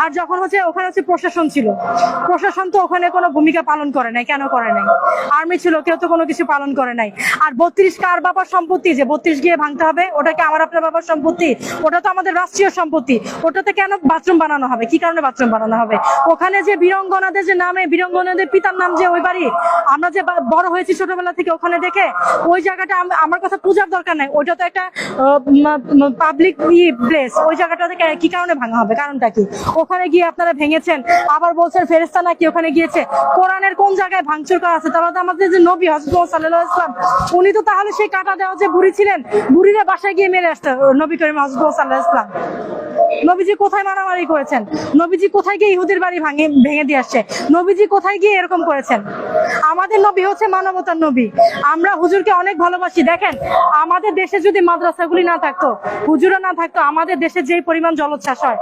আর যখন হচ্ছে ওখানে হচ্ছে প্রশাসন ছিল। প্রশাসন তো ওখানে কোনো ভূমিকা পালন করে নাই, কেন করে নাই? আর্মি ছিল, কেউ তো কোনো কিছু পালন করে নাই। আর বত্রিশ কার বাবার সম্পত্তি যে বত্রিশ গিয়ে ভাঙতে হবে, ওটা কি আমার আপনার বাবার সম্পত্তি? ওটা তো আমাদের রাষ্ট্রীয় সম্পত্তি। ওটাতে কেন বাথরুম বানানো হবে? কি কারণে বাথরুম বানানো হবে? ওখানে যে বীরঙ্গনাদের যে নামে, বীরঙ্গনাদের পিতার নাম যে ওই বাড়ি, আমরা যে বড় হয়েছি ছোটবেলা থেকে ওখানে দেখে, ওই জায়গাটা আমার কথা পূজার দরকার নাই। ওইটা তো একটা পাবলিক প্লেস ওই জায়গাটাতে কি কারণে ভাঙা হবে? কারণটা কি? ওখানে গিয়ে আপনারা ভেঙেছেন? আবার বলছেন ফেরেস্তা নাকি ওখানে গিয়েছে? কোরআনের কোন জায়গায় ভাঙচুর করা আছে? তাহলে আমাদের যে নবী হজরত সাল্লাহ ইসলাম উনি তো তাহলে সেই কাটা দেওয়া যে বুড়ি ছিলেন, বুড়িরা বাসায় গিয়ে মেরে আসতে, নবী করিম হজরত সাল্লাহ ইসলাম নবীজি কোথায় মারামারি করেছেন? নবীজি কোথায় গিয়ে ইহুদির বাড়ি ভাঙে, ভেঙে দিয়ে আসছে? নবীজি কোথায় গিয়ে এরকম করেছেন? আমাদের নবী হচ্ছে মানবতার নবী। আমরা হুজুরকে অনেক ভালোবাসি। দেখেন, আমাদের দেশে যদি মাদ্রাসাগুলি না থাকতো, হুজুরা না থাকতো, আমাদের দেশে যেই পরিমাণ জলোচ্ছ্বাস হয়